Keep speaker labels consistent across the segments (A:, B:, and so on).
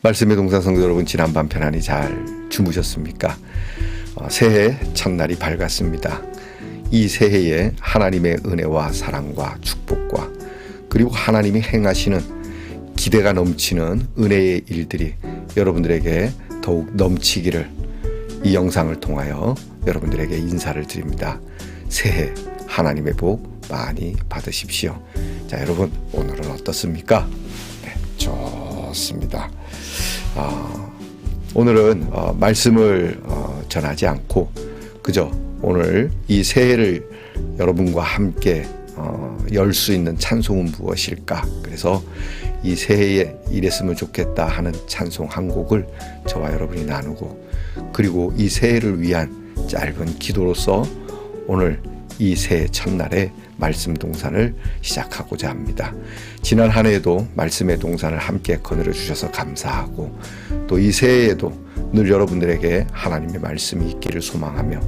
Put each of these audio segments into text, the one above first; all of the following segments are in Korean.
A: 말씀의 동산 성도 여러분 지난 밤 편안히 잘 주무셨습니까? 어, 새해 첫날이 밝았습니다. 이 새해에 하나님의 은혜와 사랑과 축복과 그리고 하나님이 행하시는 기대가 넘치는 은혜의 일들이 여러분들에게 더욱 넘치기를 이 영상을 통하여 여러분들에게 인사를 드립니다. 새해 하나님의 복 많이 받으십시오. 자, 여러분 오늘은 어떻습니까? 네, 좋습니다. 어, 오늘은 어, 말씀을 어, 전하지 않고 그저 오늘 이 새해를 여러분과 함께 어, 열수 있는 찬송은 무엇일까? 그래서 이 새해에 이랬으면 좋겠다 하는 찬송 한 곡을 저와 여러분이 나누고 그리고 이 새해를 위한 짧은 기도로서 오늘 이 새해 첫날에 말씀 동산을 시작하고자 합니다. 지난 한 해에도 말씀의 동산을 함께 거느려 주셔서 감사하고 또 이 새해에도 늘 여러분들에게 하나님의 말씀이 있기를 소망하며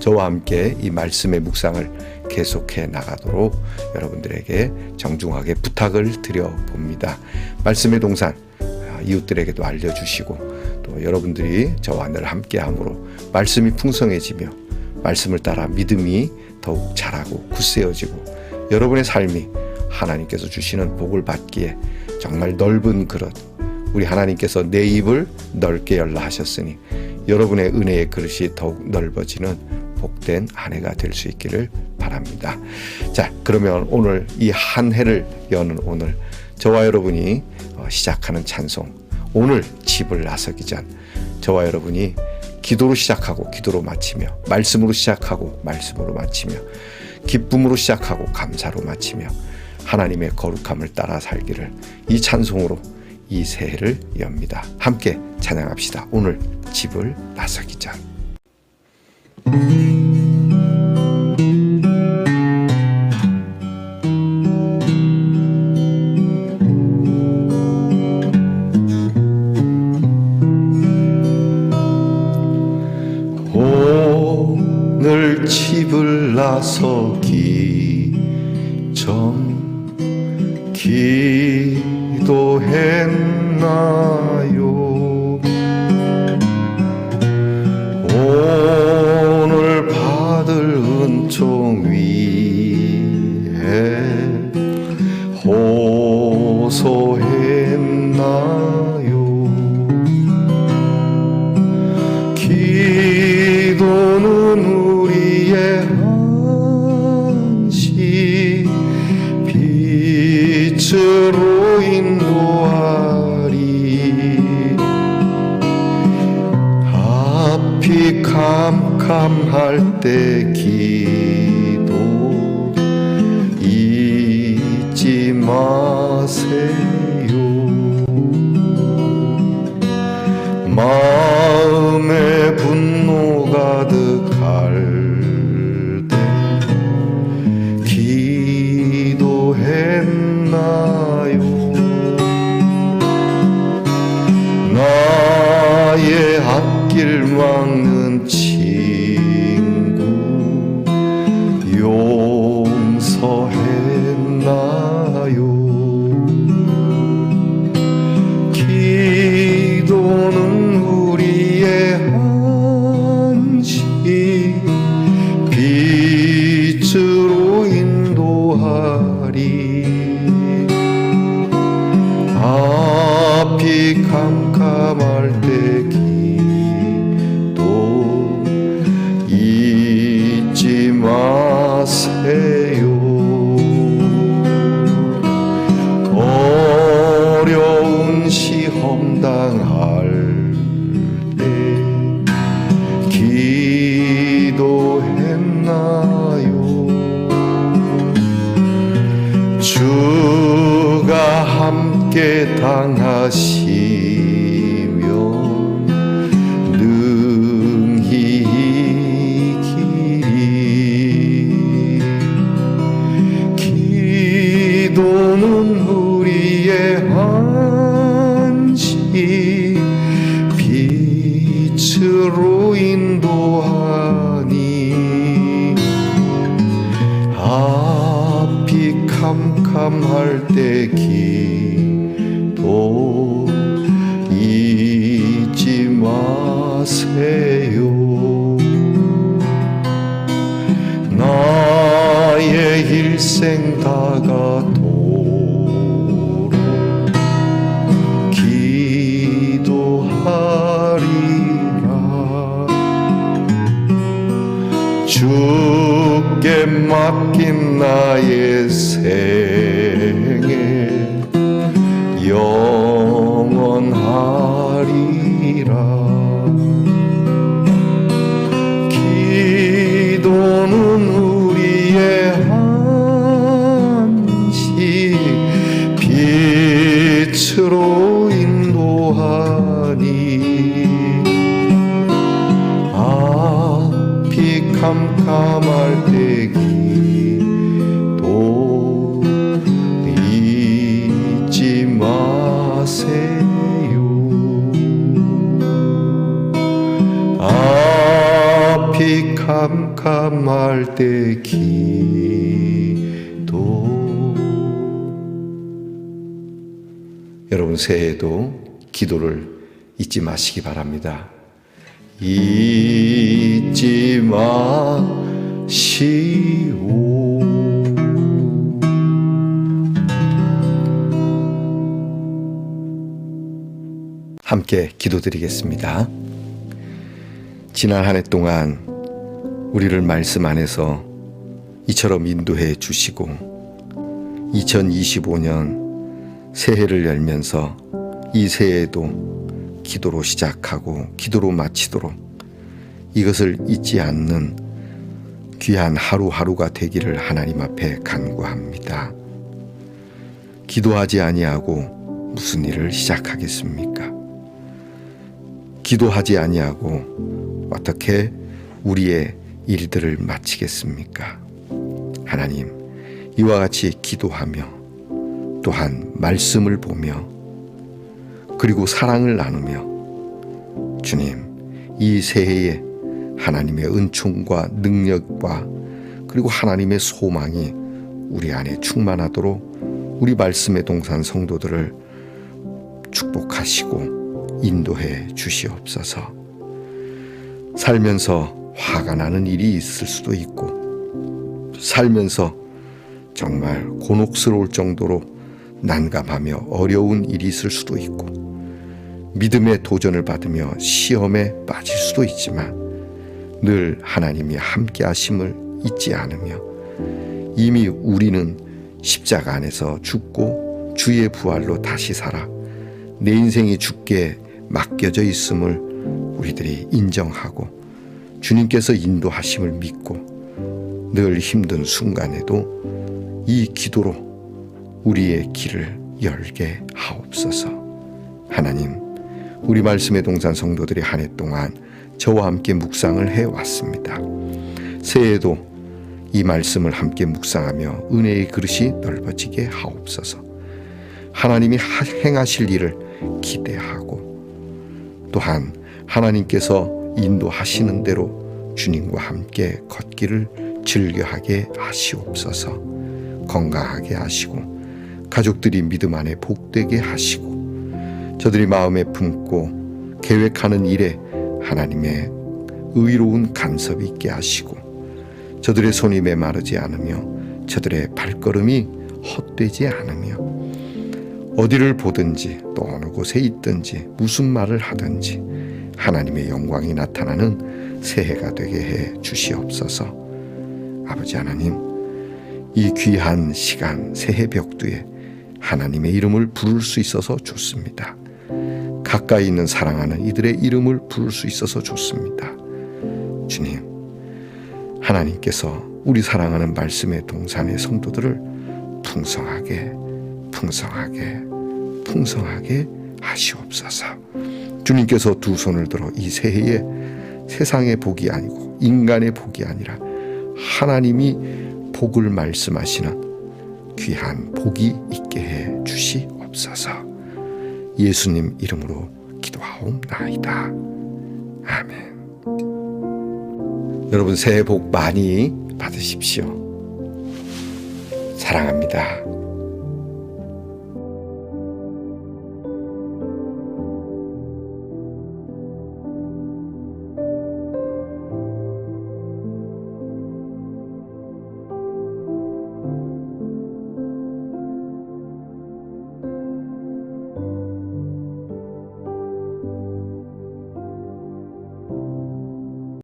A: 저와 함께 이 말씀의 묵상을 계속해 나가도록 여러분들에게 정중하게 부탁을 드려 봅니다. 말씀의 동산 아, 이웃들에게도 알려주시고 또 여러분들이 저와 늘 함께함으로 말씀이 풍성해지며 말씀을 따라 믿음이 더욱 자라고 굳세어지고 여러분의 삶이 하나님께서 주시는 복을 받기에 정말 넓은 그릇 우리 하나님께서 내 입을 넓게 열라 하셨으니 여러분의 은혜의 그릇이 더욱 넓어지는 복된 한 해가 될 수 있기를 바랍니다. 자, 그러면 오늘 이 한 해를 여는 오늘 저와 여러분이 어, 시작하는 찬송 오늘 집을 나서기 전 저와 여러분이 기도로 시작하고 기도로 마치며 말씀으로 시작하고 말씀으로 마치며 기쁨으로 시작하고 감사로 마치며 하나님의 거룩함을 따라 살기를 이 찬송으로 이 새해를 엽니다. 함께 찬양합시다. 오늘 집을 나서기 전. 나서기 전 기도했나 빛으로 인도하리. 앞이 캄캄할 때 기도 잊지 마세요 막는 친 감할 때 기도 잊지 마세요. 나의 일생 다가 기도하 주께 맡긴 나의 생애. 영 캄캄할 때 기도 잊지 마세요 앞이 캄캄할 때 기도 여러분 새해에도 기도를 잊지 마시기 바랍니다. 잊지 마시오. 함께 기도드리겠습니다. 지난 한 해 동안 우리를 말씀 안에서 이처럼 인도해 주시고 2025년 새해를 열면서 이 새해에도 기도로 시작하고 기도로 마치도록 이것을 잊지 않는 귀한 하루하루가 되기를 하나님 앞에 간구합니다. 기도하지 아니하고 무슨 일을 시작하겠습니까? 기도하지 아니하고 어떻게 우리의 일들을 마치겠습니까? 하나님, 이와 같이 기도하며 또한 말씀을 보며 그리고 사랑을 나누며 주님, 이 새해에 하나님의 은총과 능력과 그리고 하나님의 소망이 우리 안에 충만하도록 우리 말씀의 동산 성도들을 축복하시고 인도해 주시옵소서. 살면서 화가 나는 일이 있을 수도 있고, 살면서 정말 곤혹스러울 정도로 난감하며 어려운 일이 있을 수도 있고, 믿음의 도전을 받으며 시험에 빠질 수도 있지만, 늘 하나님이 함께 하심을 잊지 않으며, 이미 우리는 십자가 안에서 죽고 주의 부활로 다시 살아 내 인생이 죽게 맡겨져 있음을 우리들이 인정하고 주님께서 인도하심을 믿고 늘 힘든 순간에도 이 기도로 우리의 길을 열게 하옵소서. 하나님, 우리 말씀의 동산 성도들이 한 해 동안 저와 함께 묵상을 해 왔습니다. 새해에도 이 말씀을 함께 묵상하며 은혜의 그릇이 넓어지게 하옵소서. 하나님이 행하실 일을 기대하고 또한 하나님께서 인도하시는 대로 주님과 함께 걷기를 즐겨하게 하시옵소서. 건강하게 하시고 가족들이 믿음 안에 복되게 하시고 저들이 마음에 품고 계획하는 일에 하나님의 의로운 간섭이 있게 하시고 저들의 손이 메마르지 않으며 저들의 발걸음이 헛되지 않으며 어디를 보든지 또 어느 곳에 있든지 무슨 말을 하든지 하나님의 영광이 나타나는 새해가 되게 해 주시옵소서. 아버지 하나님, 이 귀한 시간 새해 벽두에 하나님의 이름을 부를 수 있어서 좋습니다. 가까이 있는 사랑하는 이들의 이름을 부를 수 있어서 좋습니다. 주님, 하나님께서 우리 사랑하는 말씀의 동산의 성도들을 풍성하게 풍성하게 풍성하게 하시옵소서. 주님께서 두 손을 들어 이 새해에 세상의 복이 아니고 인간의 복이 아니라 하나님이 복을 말씀하시는 귀한 복이. 예수님 이름으로 기도하옵나이다. 아멘. 여러분 새해 복 많이 받으십시오. 사랑합니다.